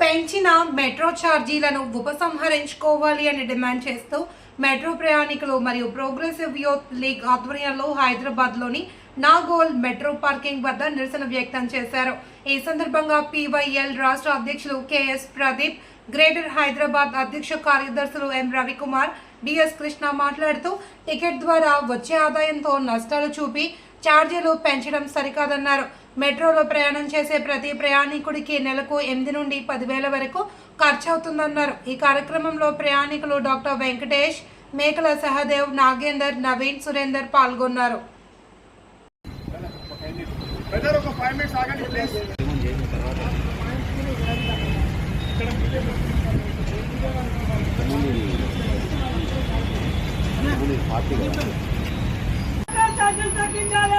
పెంచిన మెట్రో ఛార్జీలను ఉపసంహరించుకోవాలి అని డిమాండ్ చేస్తూ మెట్రో ప్రయాణికులు మరియు ప్రోగ్రెసివ్ యూత్ లీగ్ ఆధ్వర్యంలో హైదరాబాద్లోని నాగోల్ మెట్రో పార్కింగ్ వద్ద నిరసన వ్యక్తం చేశారు. ఈ సందర్భంగా పీవైఎల్ రాష్ట్ర అధ్యక్షులు కెఎస్ ప్రదీప్ గ్రేటర్ హైదరాబాద్ అధ్యక్ష కార్యదర్శులు ఎం రవికుమార్ డిఎస్ కృష్ణ మాట్లాడుతూ టికెట్ ద్వారా వచ్చే ఆదాయంతో నష్టాలు చూపి ఛార్జీలు పెంచడం సరికాదన్నారు. మెట్రోలో ప్రయాణం చేసే ప్రతి ప్రయాణికుడికి నెలకు ఎనిమిది నుండి పదివేల వరకు ఖర్చు అవుతుందన్నారు ఈ కార్యక్రమంలో ప్రయాణికులు డాక్టర్ వెంకటేష్ మేకల సహదేవ్ నాగేందర్ నవీన్ సురేందర్ పాల్గొన్నారు. ఛార్జీలు తగ్గించాలి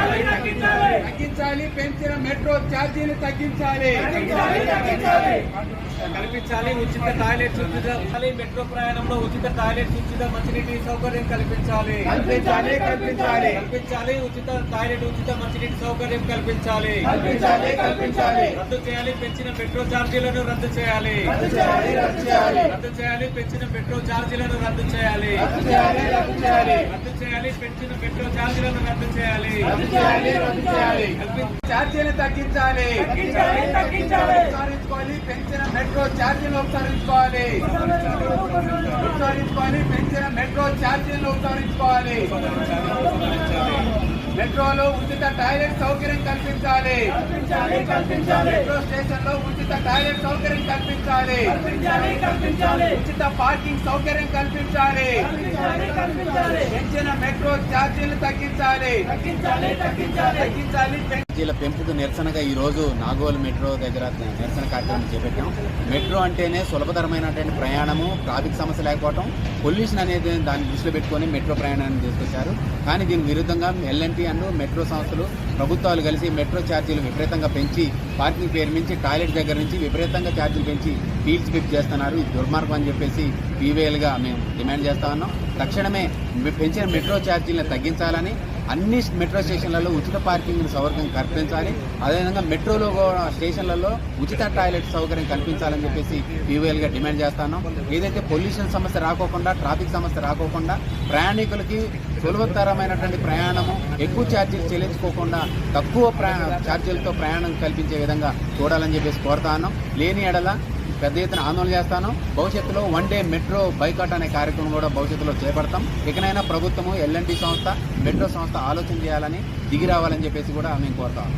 తగ్గించాలి పెంచిన మెట్రో ఛార్జీలు తగ్గించాలి. కల్పించాలి ఉచిత టాయిలెట్స్ ఉచిత మెట్రో ప్రయాణంలో ఉచిత టాయిలెట్స్ ఉచిత మంచినీటి సౌకర్యం కల్పించాలి. కల్పించాలి కల్పించాలి. కల్పించాలి ఉచిత టాయిలెట్ ఉచిత మంచినీటి సౌకర్యం కల్పించాలి. కల్పించాలి కల్పించాలి. రద్దు చేయాలి పెంచిన మెట్రో ఛార్జీలను రద్దు చేయాలి. రద్దు చేయాలి పెంచిన మెట్రో ఛార్జీలను రద్దు చేయాలి. రద్దు చేయాలి రద్దు చేయాలి. రద్దు చేయాలి పెంచిన మెట్రో ఛార్జీలను రద్దు చేయాలి. ఛార్జీలు తగ్గించాలి. ఉపసంహరించుకోవాలి పెంచిన మెట్రో ఛార్జీలు ఉపసంహరించుకోవాలి ఉపసంహరించుకోవాలి పెంచిన మెట్రో ఛార్జీలు ఉపసంహరించుకోవాలి మెట్రోలో ఉచిత టాయిలెట్ సౌకర్యం కల్పించాలి. కల్పించాలి. కల్పించాలి మెట్రో స్టేషన్లో ఉచిత టాయిలెట్ సౌకర్యం కల్పించాలి. కల్పించాలి కల్పించాలి. ఉచిత పార్కింగ్ సౌకర్యం కల్పించాలి. కల్పించాలి కల్పించాలి. పెంచిన మెట్రో ఛార్జీలు తగ్గించాలి. తగ్గించాలి ఛార్జీల పెంపుకు నిరసనగా ఈ రోజు నాగోల్ మెట్రో దగ్గర నిరసన కార్యక్రమం చేపట్టాం. మెట్రో అంటేనే సులభతరమైనటువంటి ప్రయాణము ట్రాఫిక్ సమస్య లేకపోవడం పొల్యూషన్ అనేది దాన్ని దృష్టిలో పెట్టుకొని మెట్రో ప్రయాణాన్ని తీసుకొచ్చారు. కానీ దీనికి విరుద్ధంగా ఎల్ఎన్టీ అండ్ మెట్రో సంస్థలు ప్రభుత్వాలు కలిసి మెట్రో మెట్రో ఛార్జీలు విపరీతంగా పెంచి పార్కింగ్ పేరు నుంచి టాయిలెట్ దగ్గర నుంచి విపరీతంగా ఛార్జీలు పెంచి ఫీల్డ్స్ పిప్ చేస్తున్నారు. ఇది దుర్మార్గం అని చెప్పేసి పీవీఎల్గా మేము డిమాండ్ చేస్తా ఉన్నాం. తక్షణమే పెంచిన మెట్రో ఛార్జీలను తగ్గించాలని అన్ని మెట్రో స్టేషన్లలో ఉచిత పార్కింగ్ సౌకర్యం కల్పించాలి. అదేవిధంగా మెట్రోలో కూడా స్టేషన్లలో ఉచిత టాయిలెట్ సౌకర్యం కల్పించాలని చెప్పేసి పీవీఎల్గా డిమాండ్ చేస్తాను. ఏదైతే పొల్యూషన్ సమస్య రాకోకుండా ట్రాఫిక్ సమస్య రాకోకుండా ప్రయాణికులకి సులభతరమైనటువంటి ప్రయాణము ఎక్కువ ఛార్జీలు చెల్లించుకోకుండా తక్కువ ప్రయా ఛార్జీలతో ప్రయాణం కల్పించే విధంగా చూడాలని చెప్పేసి కోరుతాను. లేని ఎడల పెద్ద ఎత్తున ఆందోళన చేస్తాను. భవిష్యత్తులో వన్ డే మెట్రో బైకాట్ అనే కార్యక్రమం కూడా భవిష్యత్తులో చేపడతాం. ఇకనైనా ప్రభుత్వము ఎల్ఎన్టీ సంస్థ మెట్రో సంస్థ ఆలోచన చేయాలని దిగి రావాలని చెప్పేసి కూడా మేము కోరుతాం.